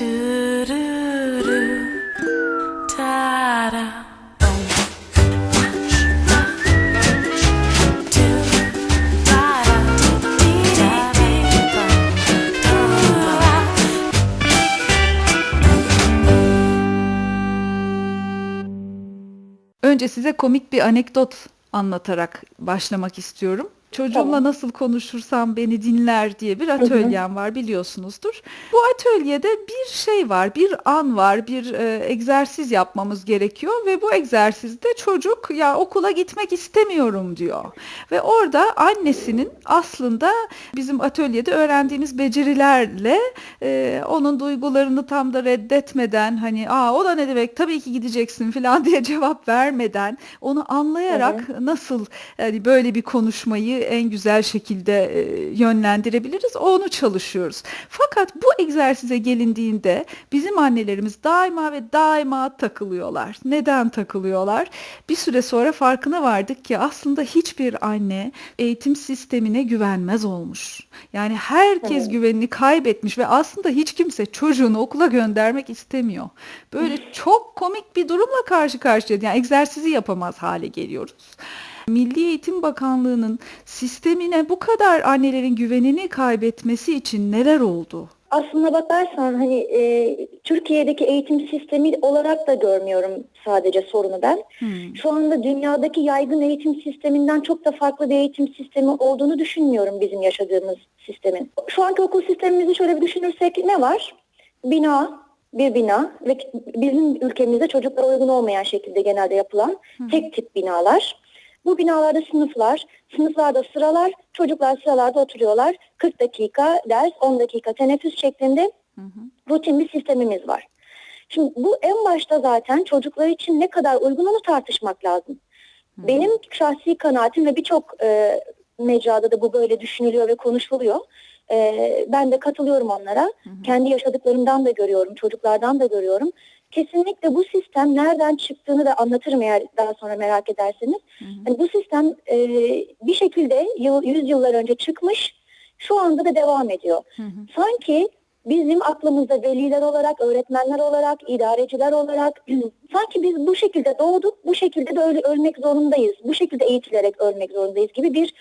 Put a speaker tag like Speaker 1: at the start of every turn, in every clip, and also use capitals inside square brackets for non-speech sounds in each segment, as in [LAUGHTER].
Speaker 1: Önce size komik bir anekdot anlatarak başlamak istiyorum. Çocuğumla
Speaker 2: Tamam.
Speaker 1: nasıl konuşursam beni dinler diye bir atölyem var biliyorsunuzdur. Bu atölyede bir şey var, bir an var, bir e, egzersiz yapmamız gerekiyor ve bu egzersizde çocuk ya okula gitmek istemiyorum diyor. Ve orada annesinin aslında bizim atölyede öğrendiğimiz becerilerle e, onun duygularını tam da reddetmeden hani aa o da ne demek tabii ki gideceksin [LAUGHS] falan diye cevap vermeden onu anlayarak nasıl yani böyle bir konuşmayı en güzel şekilde e, yönlendirebiliriz onu çalışıyoruz. Fakat bu egzersize gelindiğinde bizim annelerimiz daima ve daima takılıyorlar. Neden takılıyorlar? Bir süre sonra farkına vardık ki aslında hiçbir anne eğitim sistemine güvenmez olmuş. Yani herkes
Speaker 2: Evet.
Speaker 1: güvenini kaybetmiş ve aslında hiç kimse çocuğunu okula göndermek istemiyor. Böyle çok komik bir durumla karşı karşıyayız. Yani egzersizi yapamaz hale geliyoruz. Milli Eğitim Bakanlığı'nın sistemine bu kadar annelerin güvenini kaybetmesi için neler oldu?
Speaker 2: Aslına bakarsan hani e, Türkiye'deki eğitim sistemi olarak da görmüyorum sadece sorunu ben.
Speaker 1: Hmm.
Speaker 2: Şu anda dünyadaki yaygın eğitim sisteminden çok da farklı bir eğitim sistemi olduğunu düşünmüyorum bizim yaşadığımız sistemin. Şu anki okul sistemimizi şöyle bir düşünürsek ne var? Bina, bir bina ve bizim ülkemizde çocuklara uygun olmayan şekilde genelde yapılan tek tip binalar. Bu binalarda sınıflar, sınıflarda sıralar, çocuklar sıralarda oturuyorlar. 40 dakika ders, 10 dakika teneffüs şeklinde rutin bir sistemimiz var. Şimdi bu en başta zaten çocuklar için ne kadar uygun onu tartışmak lazım. Benim şahsi kanaatim ve birçok e, mecrada da bu böyle düşünülüyor ve konuşuluyor. E, ben de katılıyorum onlara. Kendi yaşadıklarımdan da görüyorum, çocuklardan da görüyorum. Kesinlikle bu sistem nereden çıktığını da anlatırım eğer daha sonra merak ederseniz. Hani bu sistem e, bir şekilde yıl, yüzyıllar önce çıkmış, şu anda da devam ediyor. Sanki bizim aklımızda veliler olarak, öğretmenler olarak, idareciler olarak [CLEARS THROAT] sanki biz bu şekilde doğduk, bu şekilde de öyle ölmek zorundayız, bu şekilde eğitilerek ölmek zorundayız gibi bir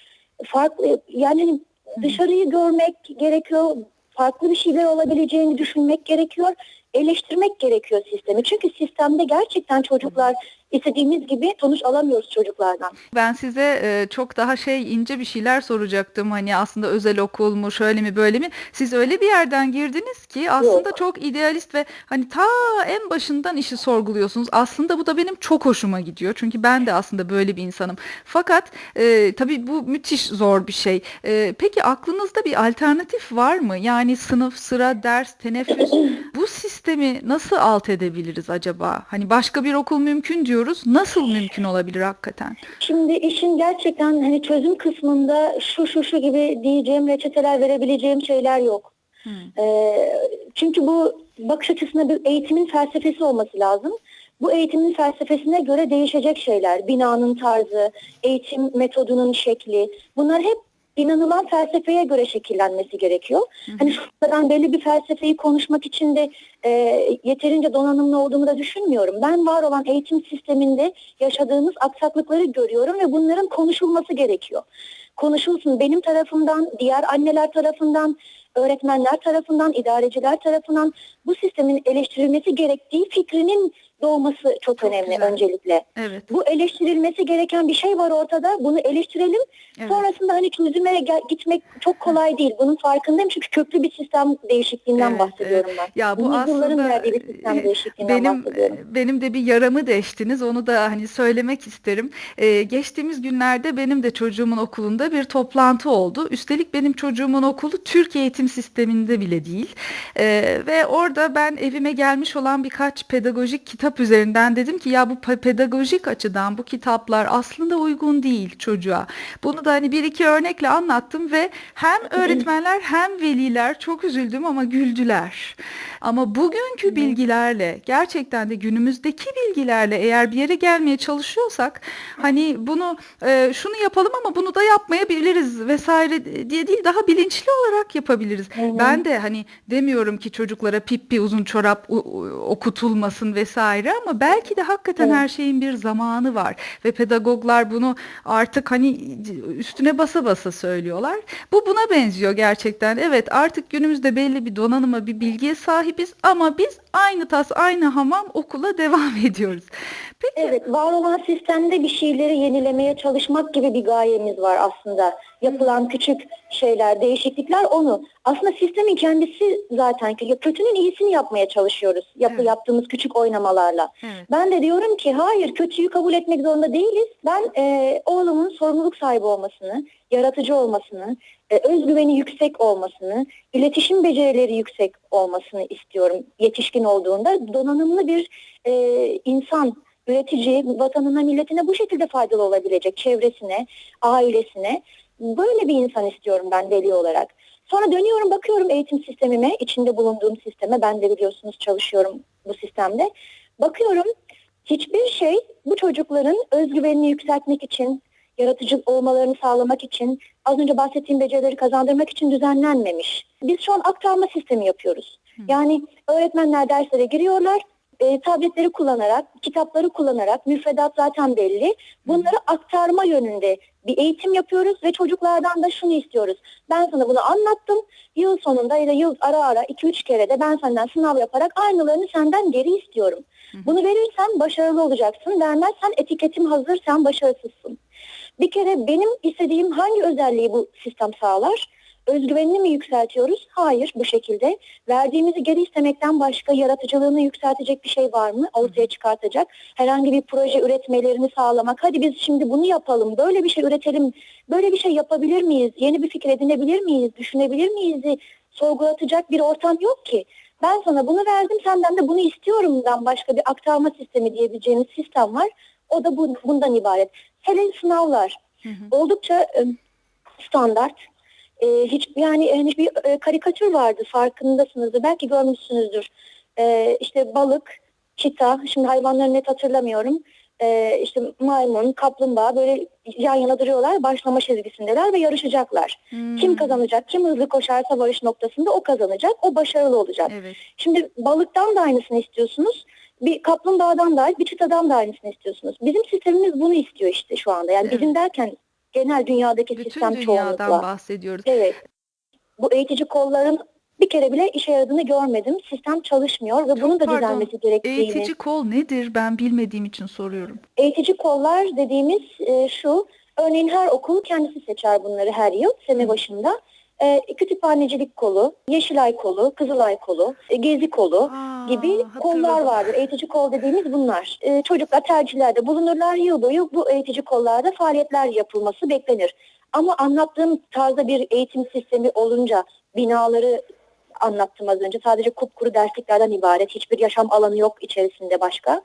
Speaker 2: farklı yani hani dışarıyı görmek gerekiyor, farklı bir şeyler olabileceğini düşünmek gerekiyor, eleştirmek gerekiyor sistemi. Çünkü sistemde gerçekten çocuklar istediğimiz gibi sonuç alamıyoruz çocuklardan.
Speaker 1: Ben size e, çok daha şey ince bir şeyler soracaktım. Hani aslında özel okul mu, şöyle mi, böyle mi? Siz öyle bir yerden girdiniz ki aslında
Speaker 2: Yok.
Speaker 1: çok idealist ve hani ta en başından işi sorguluyorsunuz. Aslında bu da benim çok hoşuma gidiyor. Çünkü ben de aslında böyle bir insanım. Fakat e, tabii bu müthiş zor bir şey. E, peki aklınızda bir alternatif var mı? Yani sınıf, sıra, ders, teneffüs bu sistemi nasıl alt edebiliriz acaba? Hani başka bir okul mümkün diyoruz. Nasıl mümkün olabilir hakikaten?
Speaker 2: Şimdi işin gerçekten hani çözüm kısmında şu şu şu gibi diyeceğim reçeteler verebileceğim şeyler yok. Ee, çünkü bu bakış açısında bir eğitimin felsefesi olması lazım. Bu eğitimin felsefesine göre değişecek şeyler. Binanın tarzı, eğitim metodunun şekli. Bunlar hep inanılan felsefeye göre şekillenmesi gerekiyor. Hani şuradan belli bir felsefeyi konuşmak için de e, yeterince donanımlı olduğumu da düşünmüyorum. Ben var olan eğitim sisteminde yaşadığımız aksaklıkları görüyorum ve bunların konuşulması gerekiyor. Konuşulsun benim tarafımdan, diğer anneler tarafından, öğretmenler tarafından, idareciler tarafından bu sistemin eleştirilmesi gerektiği fikrinin doğması çok, önemli
Speaker 1: güzel.
Speaker 2: öncelikle.
Speaker 1: Evet.
Speaker 2: Bu eleştirilmesi gereken bir şey var ortada. Bunu eleştirelim.
Speaker 1: Evet.
Speaker 2: Sonrasında hani çözüme gitmek çok kolay değil. Bunun farkındayım çünkü köklü bir sistem değişikliğinden
Speaker 1: Evet,
Speaker 2: bahsediyorum
Speaker 1: evet.
Speaker 2: ben.
Speaker 1: Ya bu
Speaker 2: Yüzyılların
Speaker 1: aslında
Speaker 2: verdiği bir sistem
Speaker 1: e,
Speaker 2: değişikliğinden
Speaker 1: benim
Speaker 2: bahsediyorum.
Speaker 1: benim de bir yaramı deştiniz. Onu da hani söylemek isterim. Ee, geçtiğimiz günlerde benim de çocuğumun okulunda bir toplantı oldu. Üstelik benim çocuğumun okulu Türk eğitim sisteminde bile değil. Ee, ve orada ben evime gelmiş olan birkaç pedagojik kitap üzerinden dedim ki ya bu pe- pedagojik açıdan bu kitaplar aslında uygun değil çocuğa. Bunu da hani bir iki örnekle anlattım ve hem öğretmenler hem veliler çok üzüldüm ama güldüler. Ama bugünkü bilgilerle gerçekten de günümüzdeki bilgilerle eğer bir yere gelmeye çalışıyorsak hani bunu e, şunu yapalım ama bunu da yapmayabiliriz vesaire diye değil daha bilinçli olarak yapabiliriz. Ben de hani demiyorum ki çocuklara pippi uzun çorap okutulmasın vesaire ama belki de hakikaten her şeyin bir zamanı var ve pedagoglar bunu artık hani üstüne basa basa söylüyorlar. Bu buna benziyor gerçekten. Evet artık günümüzde belli bir donanıma bir bilgiye sahibiz ama biz aynı tas aynı hamam okula devam [LAUGHS] ediyoruz. Peki
Speaker 2: Evet, var olan sistemde bir şeyleri yenilemeye çalışmak gibi bir gayemiz var aslında. Yapılan küçük şeyler, değişiklikler onu. Aslında sistemin kendisi zaten kötü. Kötünün iyisini yapmaya çalışıyoruz. Yapı,
Speaker 1: Evet.
Speaker 2: Yaptığımız küçük oynamalarla.
Speaker 1: Evet.
Speaker 2: Ben de diyorum ki hayır kötüyü kabul etmek zorunda değiliz. Ben e, oğlumun sorumluluk sahibi olmasını, yaratıcı olmasını, e, özgüveni yüksek olmasını, iletişim becerileri yüksek olmasını istiyorum yetişkin olduğunda. Donanımlı bir e, insan, üretici, vatanına, milletine bu şekilde faydalı olabilecek, çevresine, ailesine. Böyle bir insan istiyorum ben deli olarak. Sonra dönüyorum bakıyorum eğitim sistemime, içinde bulunduğum sisteme. Ben de biliyorsunuz çalışıyorum bu sistemde. Bakıyorum hiçbir şey bu çocukların özgüvenini yükseltmek için, yaratıcı olmalarını sağlamak için, az önce bahsettiğim becerileri kazandırmak için düzenlenmemiş. Biz şu an aktarma sistemi yapıyoruz. Yani öğretmenler derslere giriyorlar, e, tabletleri kullanarak, kitapları kullanarak, müfredat zaten belli. Bunları aktarma yönünde bir eğitim yapıyoruz ve çocuklardan da şunu istiyoruz. Ben sana bunu anlattım. Yıl sonunda ya da yıl ara ara 2-3 kere de ben senden sınav yaparak aynılarını senden geri istiyorum. Bunu verirsen başarılı olacaksın. Vermezsen etiketim hazır, sen başarısızsın. Bir kere benim istediğim hangi özelliği bu sistem sağlar? Özgüvenini mi yükseltiyoruz? Hayır bu şekilde. Verdiğimizi geri istemekten başka yaratıcılığını yükseltecek bir şey var mı? Ortaya çıkartacak. Herhangi bir proje üretmelerini sağlamak. Hadi biz şimdi bunu yapalım. Böyle bir şey üretelim. Böyle bir şey yapabilir miyiz? Yeni bir fikir edinebilir miyiz? Düşünebilir miyiz? Sorgulatacak bir ortam yok ki. Ben sana bunu verdim, senden de bunu istiyorumdan başka bir aktarma sistemi diyebileceğimiz sistem var. O da bu, bundan ibaret. Hele sınavlar oldukça e, standart. E, hiç yani hani bir e, karikatür vardı farkındasınızdır. Belki görmüşsünüzdür. E, işte balık, çita, şimdi hayvanları net hatırlamıyorum. E, işte maymun, kaplumbağa böyle yan yana duruyorlar. Başlama çizgisindeler ve yarışacaklar. Kim kazanacak, kim hızlı koşarsa varış noktasında o kazanacak, o başarılı olacak.
Speaker 1: evet.
Speaker 2: Şimdi balıktan da aynısını istiyorsunuz. Bir kaplumbağadan da bir çitadan da aynısını istiyorsunuz. Bizim sistemimiz bunu istiyor işte şu anda. Yani
Speaker 1: Evet.
Speaker 2: bizim derken genel dünyadaki
Speaker 1: Bütün
Speaker 2: sistem
Speaker 1: dünyadan
Speaker 2: çoğunlukla.
Speaker 1: bahsediyoruz.
Speaker 2: Evet. Bu eğitici kolların bir kere bile işe yaradığını görmedim. Sistem çalışmıyor ve
Speaker 1: Çok
Speaker 2: bunun da
Speaker 1: pardon.
Speaker 2: düzelmesi gerektiğini.
Speaker 1: Eğitici kol nedir? Ben bilmediğim için soruyorum.
Speaker 2: Eğitici kollar dediğimiz e, şu, örneğin her okul kendisi seçer bunları her yıl sene başında. E, kütüphanecilik kolu, Yeşilay kolu, Kızılay kolu, e, Gezi kolu
Speaker 1: Aa,
Speaker 2: gibi kollar
Speaker 1: hatırladım.
Speaker 2: vardır. Eğitici kol dediğimiz bunlar. E, çocuklar tercihlerde bulunurlar. Yıl boyu bu eğitici kollarda faaliyetler yapılması beklenir. Ama anlattığım tarzda bir eğitim sistemi olunca binaları anlattım az önce. Sadece kupkuru dersliklerden ibaret. Hiçbir yaşam alanı yok içerisinde başka.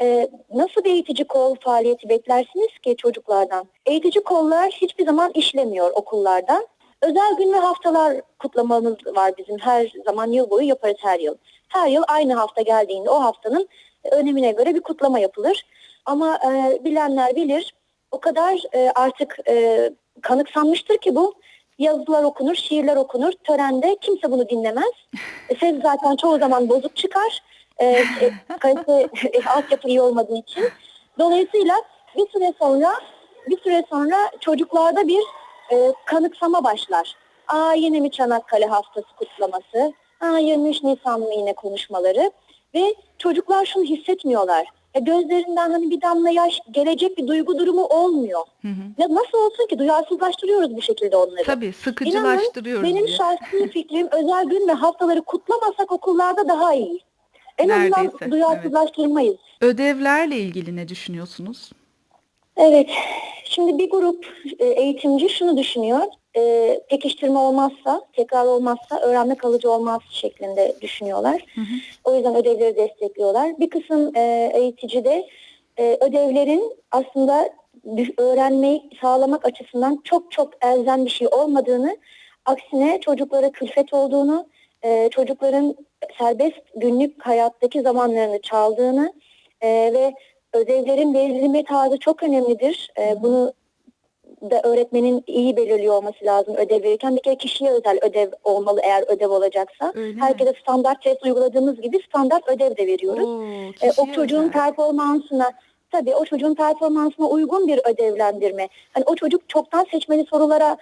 Speaker 2: Ee, nasıl bir eğitici kol faaliyeti beklersiniz ki çocuklardan? Eğitici kollar hiçbir zaman işlemiyor okullarda. Özel gün ve haftalar kutlamamız var bizim her zaman yıl boyu yaparız her yıl. Her yıl aynı hafta geldiğinde o haftanın önemine göre bir kutlama yapılır. Ama e, bilenler bilir o kadar e, artık e, kanıksanmıştır ki bu. Yazılar okunur, şiirler okunur. Törende kimse bunu dinlemez. E, ses zaten çoğu zaman bozuk çıkar. E, e, kalite, e, altyapı iyi olmadığı için. Dolayısıyla bir süre sonra bir süre sonra çocuklarda bir e, kanıksama başlar. Aa yine mi Çanakkale haftası kutlaması? Aa 23 Nisan mı yine konuşmaları? Ve çocuklar şunu hissetmiyorlar. E, gözlerinden hani bir damla yaş gelecek bir duygu durumu olmuyor.
Speaker 1: Hı hı.
Speaker 2: Ya nasıl olsun ki duyarsızlaştırıyoruz bu şekilde onları.
Speaker 1: Tabii
Speaker 2: İnanın
Speaker 1: sıkıcılaştırıyoruz
Speaker 2: benim
Speaker 1: diye.
Speaker 2: şahsi fikrim özel gün ve haftaları kutlamasak okullarda daha iyi. En azından
Speaker 1: Neredeyse,
Speaker 2: duyarsızlaştırmayız.
Speaker 1: Ödevlerle ilgili ne düşünüyorsunuz?
Speaker 2: Evet. Şimdi bir grup e, eğitimci şunu düşünüyor. E, pekiştirme olmazsa, tekrar olmazsa öğrenme kalıcı olmaz şeklinde düşünüyorlar. O yüzden ödevleri destekliyorlar. Bir kısım e, eğitici de e, ödevlerin aslında öğrenmeyi sağlamak açısından çok çok elzem bir şey olmadığını, aksine çocuklara külfet olduğunu, e, çocukların serbest günlük hayattaki zamanlarını çaldığını e, ve ödevlerin verilme tarzı çok önemlidir. E, bunu da öğretmenin iyi belirliyor olması lazım ödev verirken. Bir kere kişiye özel ödev olmalı eğer ödev olacaksa.
Speaker 1: Öyle mi?
Speaker 2: Herkese standart test uyguladığımız gibi standart ödev de veriyoruz.
Speaker 1: Oo,
Speaker 2: E, o çocuğun
Speaker 1: özel.
Speaker 2: performansına tabii o çocuğun performansına uygun bir ödevlendirme. Hani o çocuk çoktan seçmeli sorulara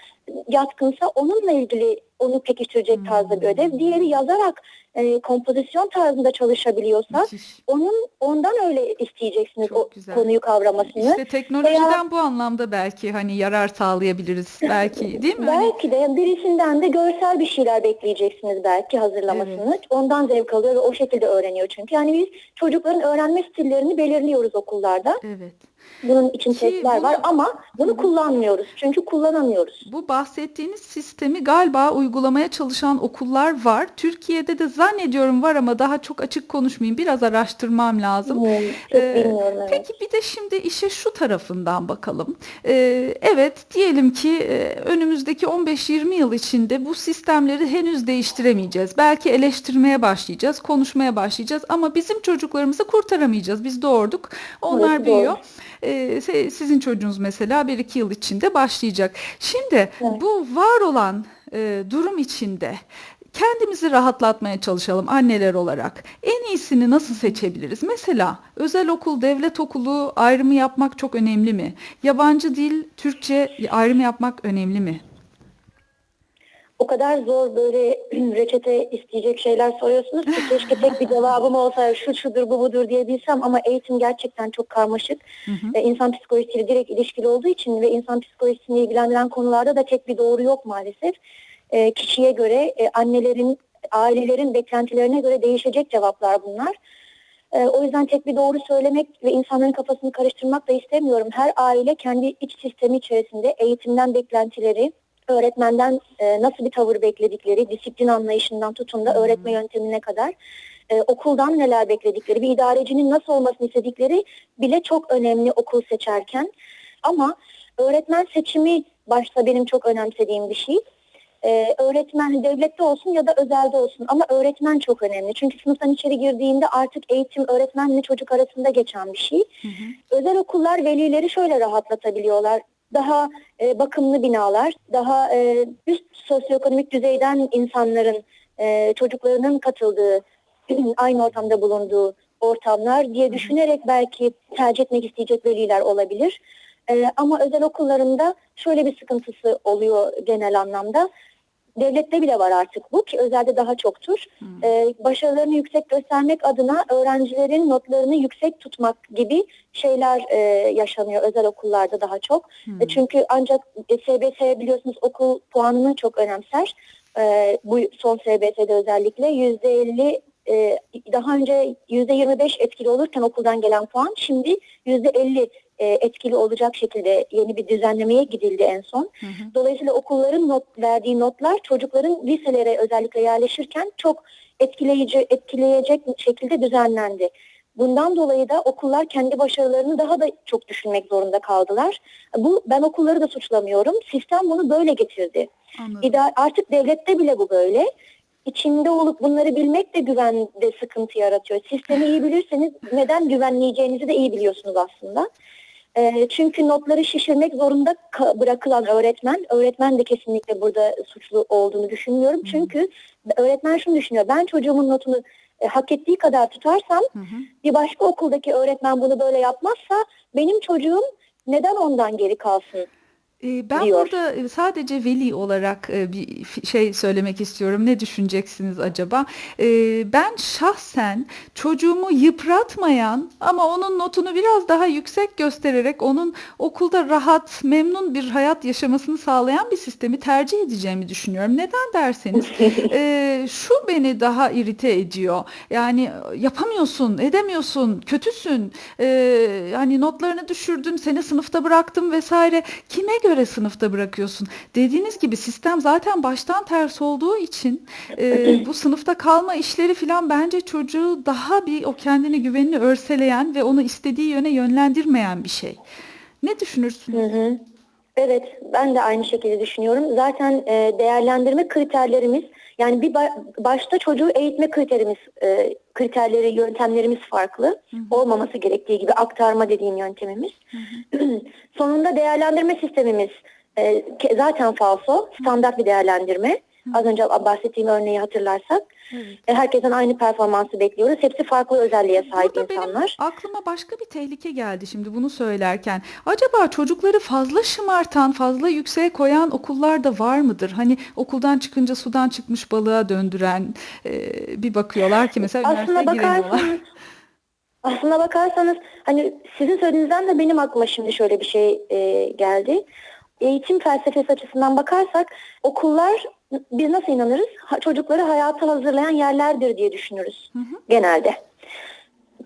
Speaker 2: yatkınsa onunla ilgili onu pekiştirecek tarzda bir ödev. Diğeri yazarak e, kompozisyon tarzında çalışabiliyorsa
Speaker 1: Müthiş.
Speaker 2: onun ondan öyle isteyeceksiniz
Speaker 1: Çok
Speaker 2: o
Speaker 1: güzel.
Speaker 2: konuyu kavramasını.
Speaker 1: İşte teknolojiden bu anlamda belki hani yarar sağlayabiliriz belki [LAUGHS] değil mi? Hani-
Speaker 2: Belki de birisinden de görsel bir şeyler bekleyeceksiniz belki hazırlamasını. Ondan zevk alıyor ve o şekilde öğreniyor çünkü. Yani biz çocukların öğrenme stillerini belirliyoruz okullarda.
Speaker 1: Evet.
Speaker 2: Bunun için
Speaker 1: Ki
Speaker 2: testler
Speaker 1: bunu-
Speaker 2: var ama bunu kullanmıyoruz. Çünkü kullanamıyoruz.
Speaker 1: Bu bahsettiğiniz sistemi galiba uygulamaya çalışan okullar var. Türkiye'de de zannediyorum var ama daha çok açık konuşmayayım. Biraz araştırmam lazım.
Speaker 2: Hmm,
Speaker 1: Ee,
Speaker 2: bilmiyorum evet.
Speaker 1: Peki bir de şimdi işe şu tarafından bakalım. Ee, evet diyelim ki e, önümüzdeki 15-20 yıl içinde bu sistemleri henüz değiştiremeyeceğiz. Belki eleştirmeye başlayacağız, konuşmaya başlayacağız ama bizim çocuklarımızı kurtaramayacağız. Biz doğurduk, onlar
Speaker 2: Evet, doğru.
Speaker 1: büyüyor. Ee, se- sizin çocuğunuz mesela 1-2 yıl içinde başlayacak. Şimdi
Speaker 2: Evet.
Speaker 1: bu var olan e, durum içinde kendimizi rahatlatmaya çalışalım anneler olarak. En iyisini nasıl seçebiliriz? Mesela özel okul, devlet okulu ayrımı yapmak çok önemli mi? Yabancı dil, Türkçe ayrımı yapmak önemli mi?
Speaker 2: O kadar zor böyle [CLEARS THROAT] reçete isteyecek şeyler soruyorsunuz ki keşke tek bir cevabım olsa şu şudur bu budur diyebilsem ama eğitim gerçekten çok karmaşık. Ve insan psikolojisiyle direkt ilişkili olduğu için ve insan psikolojisini ilgilendiren konularda da tek bir doğru yok maalesef. E, kişiye göre e, annelerin, ailelerin beklentilerine göre değişecek cevaplar bunlar. E, o yüzden tek bir doğru söylemek ve insanların kafasını karıştırmak da istemiyorum. Her aile kendi iç sistemi içerisinde eğitimden beklentileri, öğretmenden e, nasıl bir tavır bekledikleri, disiplin anlayışından tutun da öğretme yöntemine kadar e, okuldan neler bekledikleri, bir idarecinin nasıl olmasını istedikleri bile çok önemli okul seçerken. Ama öğretmen seçimi başta benim çok önemsediğim bir şey. Ee, öğretmen devlette olsun ya da özelde olsun ama öğretmen çok önemli. Çünkü sınıftan içeri girdiğinde artık eğitim öğretmenle çocuk arasında geçen bir şey. Özel okullar velileri şöyle rahatlatabiliyorlar. Daha e, bakımlı binalar, daha e, üst sosyoekonomik düzeyden insanların, e, çocuklarının katıldığı, [CLEARS THROAT] aynı ortamda bulunduğu ortamlar diye düşünerek belki tercih etmek isteyecek veliler olabilir. E, ama özel okullarında şöyle bir sıkıntısı oluyor genel anlamda. Devlette bile var artık bu ki özelde daha çoktur. Ee, başarılarını yüksek göstermek adına öğrencilerin notlarını yüksek tutmak gibi şeyler e, yaşanıyor özel okullarda daha çok. E, çünkü ancak e, SBS biliyorsunuz okul puanını çok önemser. E, bu son SBS'de özellikle %50 e, daha önce %25 etkili olurken okuldan gelen puan şimdi %50 e, etkili olacak şekilde yeni bir düzenlemeye gidildi en son. Dolayısıyla okulların not, verdiği notlar çocukların liselere özellikle yerleşirken çok etkileyici etkileyecek şekilde düzenlendi. Bundan dolayı da okullar kendi başarılarını daha da çok düşünmek zorunda kaldılar. Bu ben okulları da suçlamıyorum. Sistem bunu böyle getirdi.
Speaker 1: Anladım.
Speaker 2: İda- artık devlette bile bu böyle. İçinde olup bunları bilmek de güvende sıkıntı yaratıyor. Sistemi iyi bilirseniz neden güvenleyeceğinizi de iyi biliyorsunuz aslında. Ee, çünkü notları şişirmek zorunda bırakılan öğretmen, öğretmen de kesinlikle burada suçlu olduğunu düşünmüyorum. Çünkü öğretmen şunu düşünüyor, ben çocuğumun notunu e, hak ettiği kadar tutarsam bir başka okuldaki öğretmen bunu böyle yapmazsa benim çocuğum neden ondan geri kalsın?
Speaker 1: Ee, Ben
Speaker 2: diyor.
Speaker 1: burada e, sadece veli olarak e, bir şey söylemek istiyorum. Ne düşüneceksiniz acaba? Ee, Ben şahsen çocuğumu yıpratmayan ama onun notunu biraz daha yüksek göstererek onun okulda rahat, memnun bir hayat yaşamasını sağlayan bir sistemi tercih edeceğimi düşünüyorum. Neden derseniz [LAUGHS] e, şu beni daha irite ediyor. Yani yapamıyorsun, edemiyorsun, kötüsün. Yani notlarını düşürdün, seni sınıfta bıraktım vesaire. Kime göre sınıfta bırakıyorsun? Dediğiniz gibi sistem zaten baştan ters olduğu için e, bu sınıfta kalma işleri falan bence çocuğu daha bir o kendini güvenini örseleyen ve onu istediği yöne yönlendirmeyen bir şey. Ne düşünürsünüz?
Speaker 2: Hı hı. Evet, ben de aynı şekilde düşünüyorum. Zaten e, değerlendirme kriterlerimiz, yani bir ba- başta çocuğu eğitme kriterimiz, e, kriterleri, yöntemlerimiz farklı. Olmaması gerektiği gibi aktarma dediğim yöntemimiz. [CLEARS THROAT] Sonunda değerlendirme sistemimiz e, zaten falso, standart bir değerlendirme. Az önce bahsettiğim örneği hatırlarsak. E, herkesten aynı performansı bekliyoruz. Hepsi farklı özelliğe sahip
Speaker 1: Burada benim
Speaker 2: insanlar.
Speaker 1: aklıma başka bir tehlike geldi şimdi bunu söylerken. Acaba çocukları fazla şımartan, fazla yükseğe koyan okullar da var mıdır? Hani okuldan çıkınca sudan çıkmış balığa döndüren e, bir bakıyorlar ki mesela
Speaker 2: Aslına
Speaker 1: üniversiteye giremiyorlar.
Speaker 2: bakarsanız aslına bakarsanız hani sizin söylediğinizden de benim aklıma şimdi şöyle bir şey e, geldi. Eğitim felsefesi açısından bakarsak okullar biz nasıl inanırız? Ha- çocukları hayata hazırlayan yerlerdir diye düşünürüz genelde.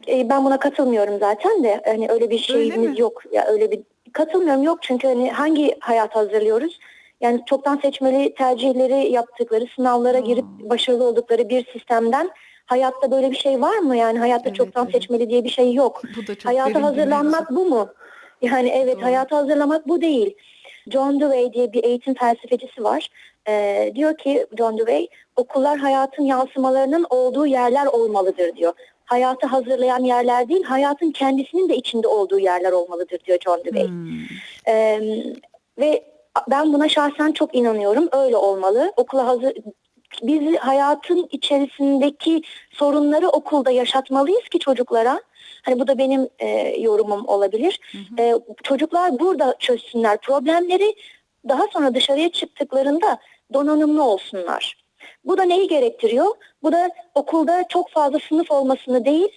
Speaker 2: E, ben buna katılmıyorum zaten de hani öyle bir
Speaker 1: Öyle mi?
Speaker 2: şeyimiz yok. Ya öyle bir katılmıyorum yok çünkü hani hangi hayat hazırlıyoruz? Yani çoktan seçmeli tercihleri yaptıkları, sınavlara girip başarılı oldukları bir sistemden hayatta böyle bir şey var mı? Yani hayatta
Speaker 1: Evet,
Speaker 2: çoktan
Speaker 1: evet.
Speaker 2: seçmeli diye bir şey yok.
Speaker 1: Bu da çok
Speaker 2: Hayata hazırlanmak bu mu? Yani evet
Speaker 1: Doğru.
Speaker 2: hayata hazırlamak bu değil. John Dewey diye bir eğitim felsefecisi var. Ee, diyor ki John Dewey okullar hayatın yansımalarının olduğu yerler olmalıdır diyor. Hayatı hazırlayan yerler değil, hayatın kendisinin de içinde olduğu yerler olmalıdır diyor John Dewey.
Speaker 1: Hmm.
Speaker 2: Ee, ve ben buna şahsen çok inanıyorum. Öyle olmalı. Okula hazır biz hayatın içerisindeki sorunları okulda yaşatmalıyız ki çocuklara. Hani bu da benim e, yorumum olabilir. E, çocuklar burada çözsünler problemleri. Daha sonra dışarıya çıktıklarında donanımlı olsunlar. Bu da neyi gerektiriyor? Bu da okulda çok fazla sınıf olmasını değil,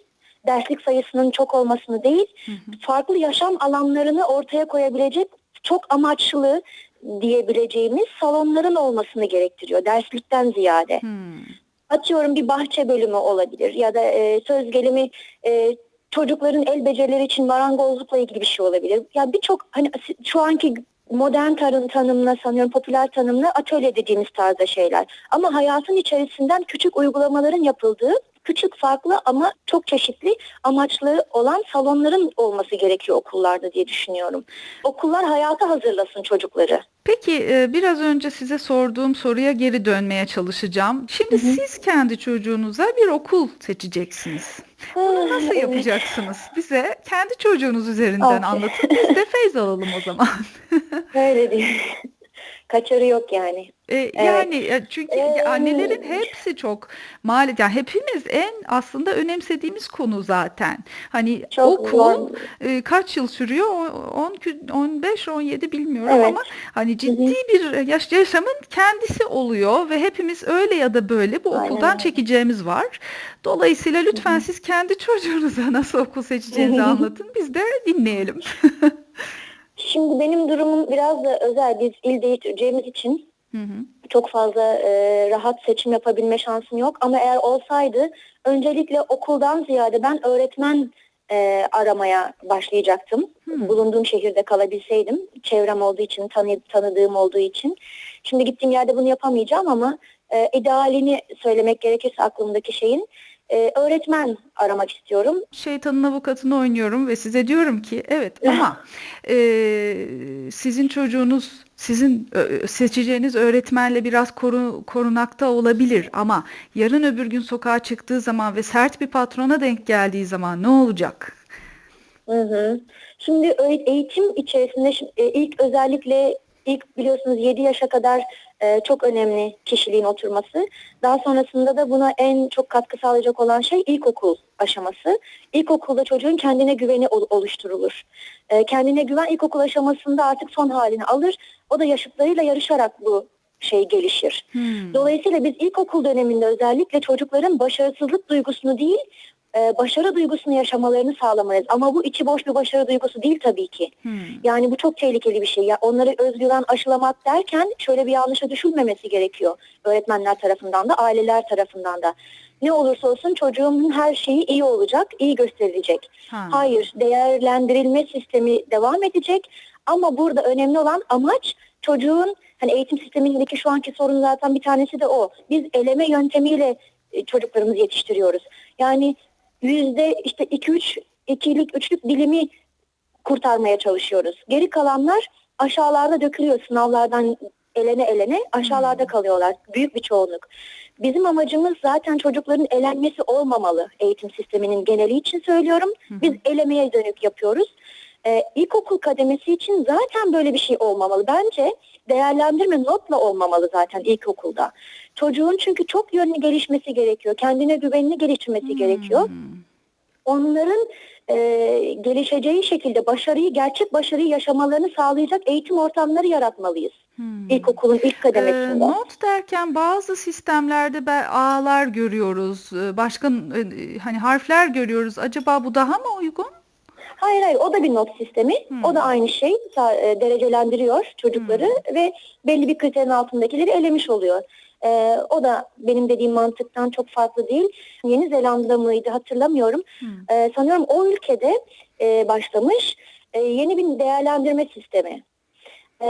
Speaker 2: derslik sayısının çok olmasını değil, farklı yaşam alanlarını ortaya koyabilecek çok amaçlı diyebileceğimiz salonların olmasını gerektiriyor derslikten ziyade.
Speaker 1: Hmm.
Speaker 2: Atıyorum bir bahçe bölümü olabilir ya da e, söz gelimi e, çocukların el becerileri için marangozlukla ilgili bir şey olabilir. Ya birçok hani şu anki modern tarım tanımla sanıyorum popüler tanımla atölye dediğimiz tarzda şeyler. Ama hayatın içerisinden küçük uygulamaların yapıldığı küçük farklı ama çok çeşitli amaçları olan salonların olması gerekiyor okullarda diye düşünüyorum. Okullar hayata hazırlasın çocukları.
Speaker 1: Peki e, biraz önce size sorduğum soruya geri dönmeye çalışacağım. Şimdi siz kendi çocuğunuza bir okul seçeceksiniz. Bunu nasıl
Speaker 2: Evet.
Speaker 1: yapacaksınız? Bize kendi çocuğunuz üzerinden anlatın. Biz de feyz alalım o zaman.
Speaker 2: Öyle [LAUGHS] diyor. Kaçarı yok yani.
Speaker 1: E, yani e, çünkü
Speaker 2: Ee,
Speaker 1: annelerin hepsi çok maliyet yani hepimiz en aslında önemsediğimiz konu zaten. Hani okul e, kaç yıl sürüyor? O- 10 kü- 15 17 bilmiyorum
Speaker 2: Evet.
Speaker 1: ama hani ciddi bir yaş yaşamın kendisi oluyor ve hepimiz öyle ya da böyle bu
Speaker 2: Aynen
Speaker 1: okuldan çekeceğimiz var. Dolayısıyla lütfen siz kendi [LAUGHS] çocuğunuza nasıl okul seçeceğinizi [LAUGHS] anlatın. Biz de dinleyelim. [LAUGHS]
Speaker 2: Şimdi benim durumum biraz da özel. Biz il değiştireceğimiz için
Speaker 1: Hı hı.
Speaker 2: çok fazla e, rahat seçim yapabilme şansım yok. Ama eğer olsaydı öncelikle okuldan ziyade ben öğretmen e, aramaya başlayacaktım. Bulunduğum şehirde kalabilseydim. Çevrem olduğu için, tanı, tanıdığım olduğu için. Şimdi gittiğim yerde bunu yapamayacağım ama e, idealini söylemek gerekirse aklımdaki şeyin e, öğretmen aramak istiyorum.
Speaker 1: şeytanın avukatını oynuyorum ve size diyorum ki evet [LAUGHS] ama e, sizin çocuğunuz sizin ö- seçeceğiniz öğretmenle biraz koru, korunakta olabilir ama yarın öbür gün sokağa çıktığı zaman ve sert bir patrona denk geldiği zaman ne olacak?
Speaker 2: Hı hı. Şimdi eğitim içerisinde e, ilk özellikle ilk biliyorsunuz 7 yaşa kadar e, çok önemli kişiliğin oturması. Daha sonrasında da buna en çok katkı sağlayacak olan şey ilkokul aşaması. İlkokulda çocuğun kendine güveni ol- oluşturulur. E, kendine güven ilkokul aşamasında artık son halini alır. O da yaşıtlarıyla yarışarak bu şey gelişir.
Speaker 1: Hmm.
Speaker 2: Dolayısıyla biz ilkokul döneminde özellikle çocukların başarısızlık duygusunu değil, e, başarı duygusunu yaşamalarını sağlamalıyız. Ama bu içi boş bir başarı duygusu değil tabii ki.
Speaker 1: Hmm.
Speaker 2: Yani bu çok tehlikeli bir şey. Ya onları özgüven aşılamak derken şöyle bir yanlışa düşülmemesi gerekiyor. Öğretmenler tarafından da, aileler tarafından da. Ne olursa olsun çocuğumun her şeyi iyi olacak, iyi gösterilecek.
Speaker 1: Ha.
Speaker 2: Hayır, değerlendirilme sistemi devam edecek. Ama burada önemli olan amaç çocuğun hani eğitim sistemindeki şu anki sorun zaten bir tanesi de o. Biz eleme yöntemiyle e, çocuklarımızı yetiştiriyoruz. Yani yüzde işte 2-3 ikilik, üçlük dilimi kurtarmaya çalışıyoruz. Geri kalanlar aşağılarda dökülüyor sınavlardan elene elene aşağılarda kalıyorlar. Büyük bir çoğunluk. Bizim amacımız zaten çocukların elenmesi olmamalı eğitim sisteminin geneli için söylüyorum. Biz elemeye dönük yapıyoruz. Ee, ilkokul kademesi için zaten böyle bir şey olmamalı. Bence değerlendirme notla olmamalı zaten ilkokulda. Çocuğun çünkü çok yönlü gelişmesi gerekiyor. Kendine güvenini geliştirmesi gerekiyor. Onların e, gelişeceği şekilde başarıyı, gerçek başarıyı yaşamalarını sağlayacak eğitim ortamları yaratmalıyız. İlkokulun ilk
Speaker 1: Ee,
Speaker 2: kademesinde.
Speaker 1: not derken bazı sistemlerde A'lar görüyoruz, e, başka e, hani harfler görüyoruz. Acaba bu daha mı uygun?
Speaker 2: Hayır hayır o da bir not sistemi. O da aynı şey e, derecelendiriyor çocukları ve belli bir kriterin altındakileri elemiş oluyor. E, o da benim dediğim mantıktan çok farklı değil. Yeni Zelanda mıydı hatırlamıyorum. E, sanıyorum o ülkede e, başlamış e, yeni bir değerlendirme sistemi. E,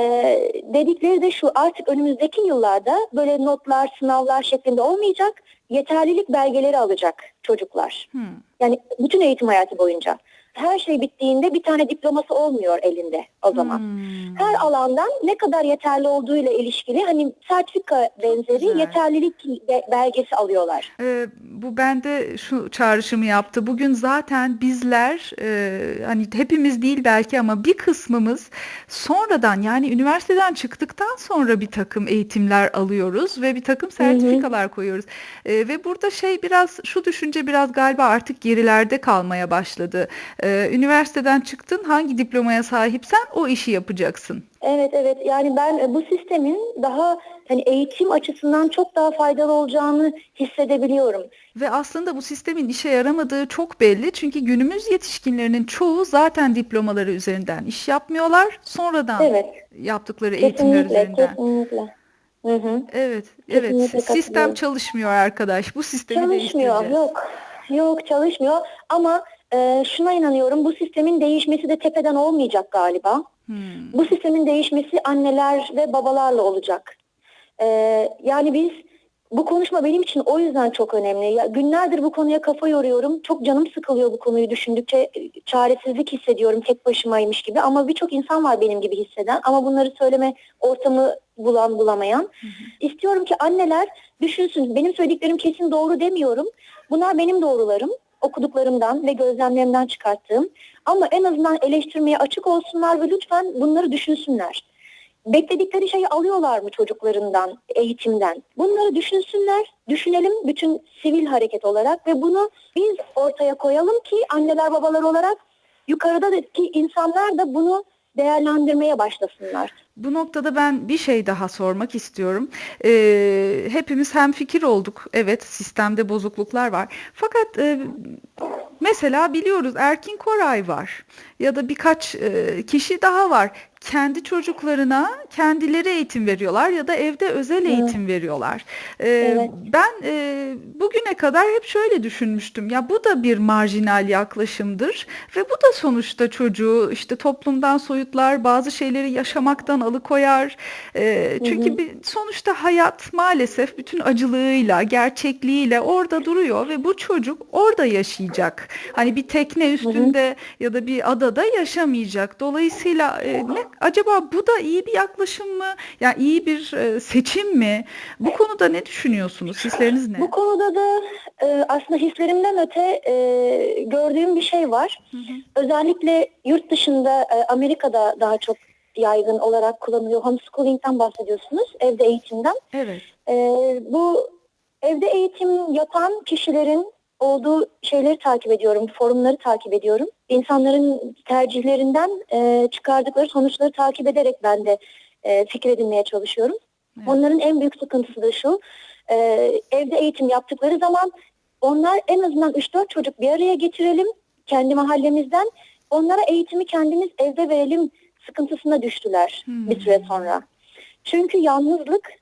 Speaker 2: dedikleri de şu artık önümüzdeki yıllarda böyle notlar, sınavlar şeklinde olmayacak. Yeterlilik belgeleri alacak çocuklar.
Speaker 1: Hmm.
Speaker 2: Yani bütün eğitim hayatı boyunca. Her şey bittiğinde bir tane diploması olmuyor elinde o zaman.
Speaker 1: Hmm.
Speaker 2: Her alandan ne kadar yeterli olduğuyla ilişkili hani sertifika benzeri
Speaker 1: Güzel.
Speaker 2: yeterlilik be- belgesi alıyorlar.
Speaker 1: Ee, bu bende şu çağrışımı yaptı. Bugün zaten bizler e, hani hepimiz değil belki ama bir kısmımız sonradan yani üniversiteden çıktıktan sonra bir takım eğitimler alıyoruz ve bir takım sertifikalar koyuyoruz. Ee, ve burada şey biraz şu düşünce biraz galiba artık gerilerde kalmaya başladı. Ee, üniversiteden çıktın hangi diplomaya sahipsen o işi yapacaksın.
Speaker 2: Evet evet yani ben e, bu sistemin daha hani eğitim açısından çok daha faydalı olacağını hissedebiliyorum.
Speaker 1: Ve aslında bu sistemin işe yaramadığı çok belli. Çünkü günümüz yetişkinlerinin çoğu zaten diplomaları üzerinden iş yapmıyorlar. Sonradan
Speaker 2: Evet.
Speaker 1: yaptıkları eğitimler
Speaker 2: Kesinlikle
Speaker 1: üzerinden.
Speaker 2: kesinlikle. Hı hı.
Speaker 1: Evet, evet. Sistem çalışmıyor arkadaş. Bu sistemi
Speaker 2: Çalışmıyor.
Speaker 1: değiştireceğiz.
Speaker 2: Yok. Yok çalışmıyor ama e, şuna inanıyorum bu sistemin değişmesi de tepeden olmayacak galiba.
Speaker 1: Hmm.
Speaker 2: Bu sistemin değişmesi anneler ve babalarla olacak. E, yani biz bu konuşma benim için o yüzden çok önemli. Ya, günlerdir bu konuya kafa yoruyorum. Çok canım sıkılıyor bu konuyu düşündükçe. Çaresizlik hissediyorum tek başımaymış gibi. Ama birçok insan var benim gibi hisseden. Ama bunları söyleme ortamı bulan bulamayan. İstiyorum ki anneler düşünsün. Benim söylediklerim kesin doğru demiyorum. Bunlar benim doğrularım. Okuduklarımdan ve gözlemlerimden çıkarttığım. Ama en azından eleştirmeye açık olsunlar ve lütfen bunları düşünsünler. Bekledikleri şeyi alıyorlar mı çocuklarından, eğitimden? Bunları düşünsünler, düşünelim bütün sivil hareket olarak ve bunu biz ortaya koyalım ki anneler babalar olarak yukarıdaki insanlar da bunu değerlendirmeye başlasınlar.
Speaker 1: Bu noktada ben bir şey daha sormak istiyorum. Ee, hepimiz hem fikir olduk. Evet, sistemde bozukluklar var. Fakat e, mesela biliyoruz Erkin Koray var ya da birkaç e, kişi daha var. Kendi çocuklarına kendileri eğitim veriyorlar ya da evde özel eğitim veriyorlar. Ee,
Speaker 2: Evet.
Speaker 1: Ben e, bugüne kadar hep şöyle düşünmüştüm. Ya bu da bir marjinal yaklaşımdır ve bu da sonuçta çocuğu işte toplumdan soyutlar, bazı şeyleri yaşamaktan alıkoyar. Ee, çünkü bir, sonuçta hayat maalesef bütün acılığıyla, gerçekliğiyle orada duruyor ve bu çocuk orada yaşayacak. Hani bir tekne üstünde ya da bir adada yaşamayacak. Dolayısıyla e, ne, acaba bu da iyi bir yaklaşım mı? Yani iyi bir e, seçim mi? Bu konuda ne düşünüyorsunuz? Hisleriniz ne?
Speaker 2: Bu konuda da e, aslında hislerimden öte e, gördüğüm bir şey var. Özellikle yurt dışında e, Amerika'da daha çok yaygın olarak kullanılıyor. Homeschooling'den bahsediyorsunuz, evde eğitimden.
Speaker 1: Evet.
Speaker 2: E, bu evde eğitim yapan kişilerin olduğu şeyleri takip ediyorum, forumları takip ediyorum. İnsanların tercihlerinden e, çıkardıkları sonuçları takip ederek ben de e, fikir edinmeye çalışıyorum.
Speaker 1: Evet.
Speaker 2: Onların en büyük sıkıntısı da şu, e, evde eğitim yaptıkları zaman onlar en azından 3-4 çocuk bir araya getirelim kendi mahallemizden. Onlara eğitimi kendimiz evde verelim sıkıntısına düştüler
Speaker 1: Hmm.
Speaker 2: bir süre sonra. Çünkü yalnızlık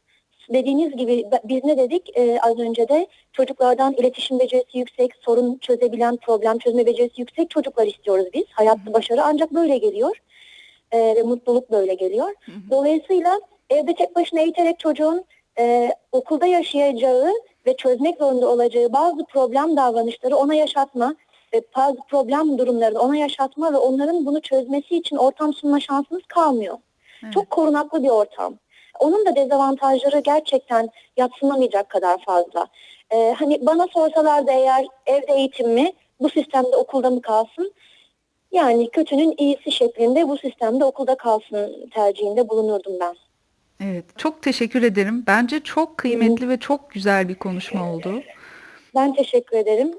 Speaker 2: dediğiniz gibi biz ne dedik e, az önce de çocuklardan iletişim becerisi yüksek, sorun çözebilen, problem çözme becerisi yüksek çocuklar istiyoruz biz. Hayatta başarı ancak böyle geliyor e, ve mutluluk böyle geliyor. Dolayısıyla evde tek başına eğiterek çocuğun e, okulda yaşayacağı ve çözmek zorunda olacağı bazı problem davranışları ona yaşatma ve bazı problem durumlarını ona yaşatma ve onların bunu çözmesi için ortam sunma şansınız kalmıyor. Çok korunaklı bir ortam. Onun da dezavantajları gerçekten yatsınamayacak kadar fazla. Ee, hani bana sorsalardı eğer evde eğitim mi, bu sistemde okulda mı kalsın? Yani kötünün iyisi şeklinde bu sistemde okulda kalsın tercihinde bulunurdum ben.
Speaker 1: Evet, çok teşekkür ederim. Bence çok kıymetli ve çok güzel bir konuşma oldu.
Speaker 2: Ben teşekkür ederim.